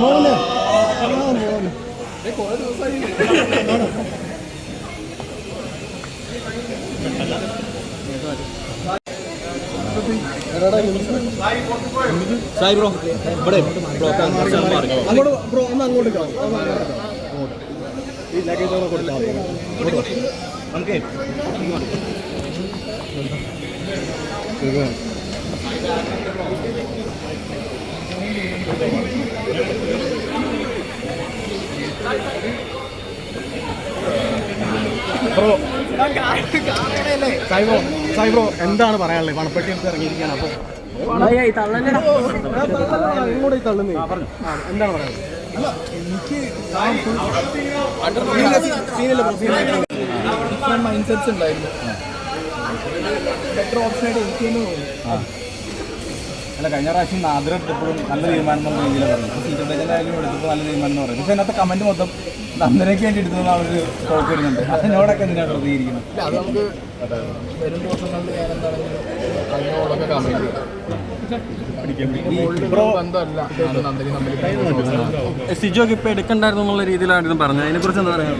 മോന് സായി ബ്രോ ഇവിടെ ബ്രോ അങ്ങോട്ട് ബ്രോ അങ്ങോട്ട്. ഈ ലഗേജ് മതി. നമുക്ക്. ബ്രോ സൈബ്രോ സൈബ്രോ എന്താണ് പറയാനുള്ളത് പണപ്പെട്ടി എടുത്ത് ഇറങ്ങിയിരിക്കുകയാണ് അപ്പോൾ ഇങ്ങോട്ട് തള്ളുന്നേ എന്താണ് പറയാനുള്ളത് എനിക്ക് സീനില്ല സീനില്ല മൈൻഡ് സെറ്റ്സ് ഉണ്ടായിരുന്നു ബെറ്റർ ഓപ്ഷനായിട്ട് എനിക്ക് തന്നെ അല്ല കഴിഞ്ഞ പ്രാവശ്യം നാദ്ര എടുത്തപ്പോഴും നല്ല തീരുമാനം എന്നുള്ള രീതിയിലാണ് പറഞ്ഞു സീറ്റ് ബേജന്റായാലും എടുത്തപ്പോൾ നല്ല തീരുമാനം എന്ന് പറയുന്നത്. പക്ഷേ അതിനകത്ത് കമന്റ് മൊത്തം നന്ദനയ്ക്ക് വേണ്ടി എടുത്തതെന്ന് അവർ ടോക്ക് വരുന്നുണ്ട്. അതിനോടൊക്കെ എന്തിനാണ് പ്രതികരിക്കുന്നത് ഇല്ല അത് നമുക്ക് വരും ദിവസങ്ങളിൽ ഞാൻ എന്താണെങ്കിലും അതിനോടൊക്കെ സിജോക്ക് ഇപ്പൊ എടുക്കണ്ടായിരുന്നു എന്നുള്ള രീതിയിലായിരുന്നു പറഞ്ഞത്. അതിനെ കുറിച്ച് എന്താ പറയുക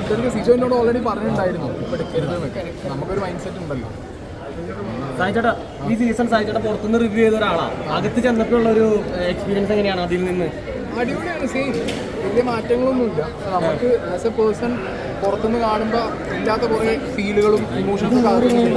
ഓരോരുത്തർക്ക് സിജോനോട് ഓൾറെഡി പറഞ്ഞിട്ടുണ്ടായിരുന്നു ഇപ്പൊ എടുക്കരുത് എന്നൊക്കെ നമുക്കൊരു മൈൻഡ് സെറ്റ് ഉണ്ടല്ലോ സായിച്ചേട്ടാ ഈ സീസൺ സായിച്ചേട്ടാ പുറത്തുനിന്ന് റിവ്യൂ ചെയ്ത ഒരാളാണ് അകത്ത് ചെന്നപ്പോഴുള്ള ഒരു എക്സ്പീരിയൻസ് എങ്ങനെയാണ് അതിൽ നിന്ന് അടിപൊളിയാണ് സെയിം വലിയ മാറ്റങ്ങളൊന്നുമില്ല നമുക്ക് ആസ് എ പേഴ്സൺ പുറത്തുനിന്ന് കാണുമ്പോൾ ഇല്ലാത്ത കുറേ ഫീലുകളും ഇമോഷൻസും കാര്യങ്ങളും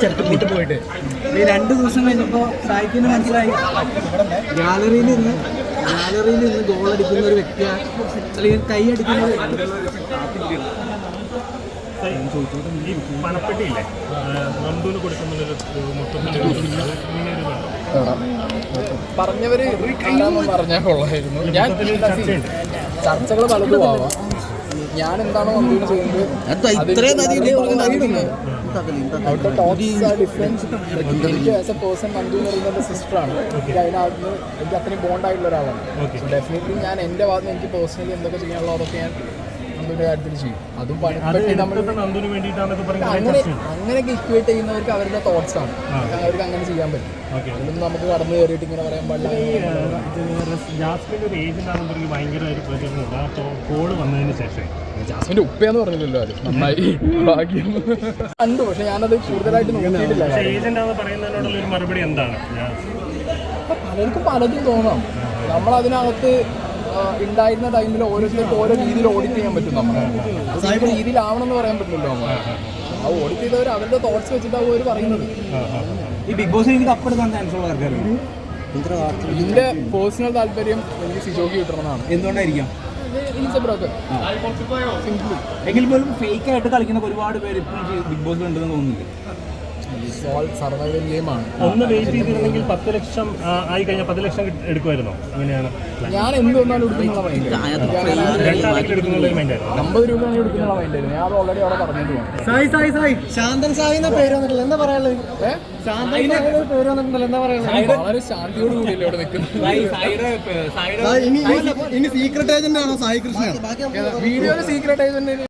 ചെറുപ്പൂട്ട് പോയിട്ട്. ഈ രണ്ട് ദിവസം കഴിഞ്ഞപ്പോൾ സായിക്കിന് മനസ്സിലായി. ഗാലറിയിൽ നിന്ന് ഗാലറിയിൽ നിന്ന് ഗോൾ അടിക്കുന്ന ഒരു വ്യക്തിയാണ് അല്ലെങ്കിൽ കൈ അടിക്കുന്ന ഒരു ഈ പണപ്പെട്ടിയില്ലേ. പറഞ്ഞവര് പറഞ്ഞാൽ കൊള്ളായിരുന്നു. ഞാൻ. ചർച്ചകൾ പലതും ആവാം. ഞാൻ എന്താണോ ചെയ്യുന്നത് ഡിഫറൻസ് എനിക്ക് ആസ് എ പേഴ്സൺ നന്ദു എന്ന് പറയുന്നത് എന്റെ സിസ്റ്ററാണ് എനിക്ക് അതിനകത്ത് എനിക്ക് അത്രയും ബോണ്ട് ആയിട്ടുള്ള ഒരാളാണ്. ഡെഫിനറ്റ്ലി ഞാൻ എന്റെ ഭാഗത്ത് എനിക്ക് പേഴ്സണലി എന്തൊക്കെ ചെയ്യാനുള്ളതൊക്കെ ഞാൻ നന്ദുവിന്റെ കാര്യത്തിൽ ചെയ്യും. അതും പണിപ്പെട്ടി നമ്മൾ അങ്ങനെ ഗിഫ്റ്റ് അങ്ങനെയൊക്കെ ഇക്വേറ്റ് ചെയ്യുന്നവർക്ക് അവരുടെ തോട്ട്സ് ആണ്. അവർക്ക് അങ്ങനെ ചെയ്യാൻ പറ്റും. അതിലൊന്നും നമുക്ക് കടന്നു കയറിയിട്ട് ഇങ്ങനെ പറയാൻ പാടില്ല. ജാസ്മിന്റെ ഒരു ഏജന്റ് ആണെന്ന് പറഞ്ഞ് ഭയങ്കര ഒരു പ്രചരണമുണ്ട്. ആ കോൾ വന്നതിന് ശേഷം ജാസ്മിന്റെ ഉപ്പയെന്ന് പറഞ്ഞില്ലല്ലോ അത്. നന്നായി. ഭാഗ്യം. കണ്ടു പക്ഷെ ഞാനത് കൂടുതലായിട്ട് നോക്കിയിട്ടില്ല. ഏജന്റ് ആണെന്ന് പറയുന്നതിനോടുള്ള ഒരു മറുപടി എന്താണ്? പലർക്കും പലതും തോന്നാം. നമ്മൾ അതിനകത്ത് ഉണ്ടായിരുന്ന ടൈമിൽ ഓരോരുത്തർക്ക് ഓരോ രീതിയിൽ ഓഡിറ്റ് ചെയ്യാൻ പറ്റും നമ്മൾ സൈബർ രീതിയിലാവണം എന്ന് പറയാൻ പറ്റില്ലല്ലോ നമ്മൾ ആ ഓഡിറ്റ് ചെയ്തവർ അവരുടെ തോട്ട്സ് വെച്ചിട്ടാവും അവർ പറയുന്നത്. ഈ ബിഗ് ബോസ് എനിക്ക് കപ്പെടുക്കാൻ ചാൻസ് ഉള്ള ആൾക്കാരുണ്ട് ഇതിന്റെ പേഴ്സണൽ താല്പര്യം എനിക്ക് സിജോക്ക് കിട്ടണമെന്നാണ്. എന്തുകൊണ്ടായിരിക്കാം? എങ്കിൽ പോലും ഫേക്ക് ആയിട്ട് കളിക്കുന്ന ഒരുപാട് പേര് ഇപ്പം ബിഗ് ബോസിൽ ഉണ്ടെന്ന് തോന്നുന്നുണ്ട് സർവൈവൽ ഗെയിമാണ് ഒന്ന് വെയിറ്റ് ചെയ്തിരുന്നെങ്കിൽ പത്ത് ലക്ഷം ആയി കഴിഞ്ഞാൽ പത്ത് ലക്ഷം എടുക്കുമായിരുന്നോ? അങ്ങനെയാണ് ഞാൻ എന്ത് വന്നാലും എടുക്കുന്നുള്ള മൈൻഡ് അമ്പത് രൂപയാണ് എടുക്കുന്നുള്ള മൈൻഡായിരുന്നു ഞാൻ അത് ഓൾറെഡി അവിടെ പറഞ്ഞിട്ട് പോകണം സായി സായി സായി. ശാന്തൻ സായി എന്ന പേര് വന്നിട്ടില്ല. എന്താ പറയാനുള്ളത്? ശാന്തൻ എന്ന പേര് വന്നിട്ടുണ്ടല്ലോ. എന്താ പറയാനുള്ളത്? വളരെ ശാന്തിയോട് കൂടിയല്ലേ ഇവിടെ നിൽക്കുന്നത്. സായി, ഇനി സീക്രട്ട് ഏജന്റ് ആണോ സായി കൃഷ്ണ വീഡിയോയിലെ സീക്രട്ട് തന്നെ